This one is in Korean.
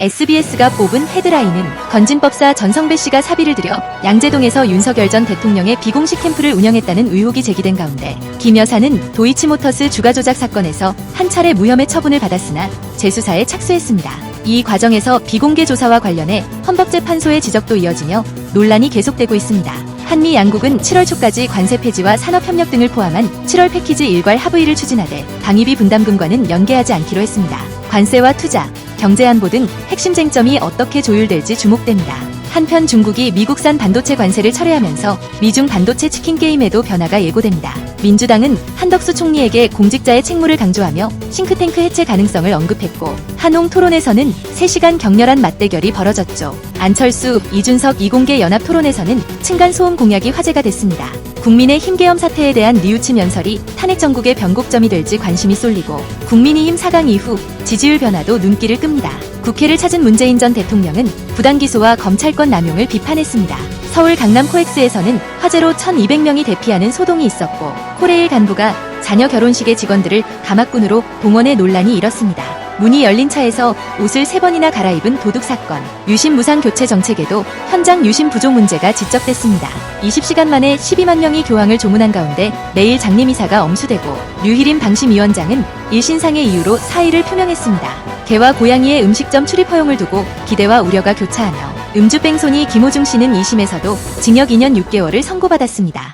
SBS가 뽑은 헤드라인은 건진법사 전성배 씨가 사비를 들여 양재동에서 윤석열 전 대통령의 비공식 캠프를 운영했다는 의혹이 제기된 가운데 김 여사는 도이치모터스 주가 조작 사건에서 한 차례 무혐의 처분을 받았으나 재수사에 착수했습니다. 이 과정에서 비공개 조사와 관련해 헌법재판소의 지적도 이어지며 논란이 계속되고 있습니다. 한미 양국은 7월 초까지 관세 폐지와 산업협력 등을 포함한 7월 패키지 일괄 합의를 추진하되 방위비 분담금과는 연계하지 않기로 했습니다. 관세와 투자, 경제안보 등 핵심 쟁점이 어떻게 조율될지 주목됩니다. 한편 중국이 미국산 반도체 관세를 철회하면서 미중 반도체 치킨 게임에도 변화가 예고됩니다. 민주당은 한덕수 총리에게 공직자의 책무를 강조하며 싱크탱크 해체 가능성을 언급했고 한홍 토론에서는 3시간 격렬한 맞대결이 벌어졌죠. 안철수, 이준석 이공개 연합 토론에서는 층간 소음 공약이 화제가 됐습니다. 국민의 힘계엄 사태에 대한 뉘우침 연설이 탄핵 정국의 변곡점이 될지 관심이 쏠리고 국민의힘 4강 이후 지지율 변화도 눈길을 끕니다. 국회를 찾은 문재인 전 대통령은 부당 기소와 검찰권 남용을 비판했습니다. 서울 강남 코엑스에서는 화재로 1200명이 대피하는 소동이 있었고 코레일 간부가 자녀 결혼식의 직원들을 가막군으로 동원해 논란이 일었습니다. 문이 열린 차에서 옷을 세 번이나 갈아입은 도둑 사건, 유심 무상 교체 정책에도 현장 유심 부족 문제가 지적됐습니다. 20시간 만에 12만 명이 교황을 조문한 가운데 내일 장례미사가 엄수되고 류희림 방심위원장은 일신상의 이유로 사의를 표명했습니다. 개와 고양이의 음식점 출입 허용을 두고 기대와 우려가 교차하며 음주 뺑소니 김호중 씨는 2심에서도 징역 2년 6개월을 선고받았습니다.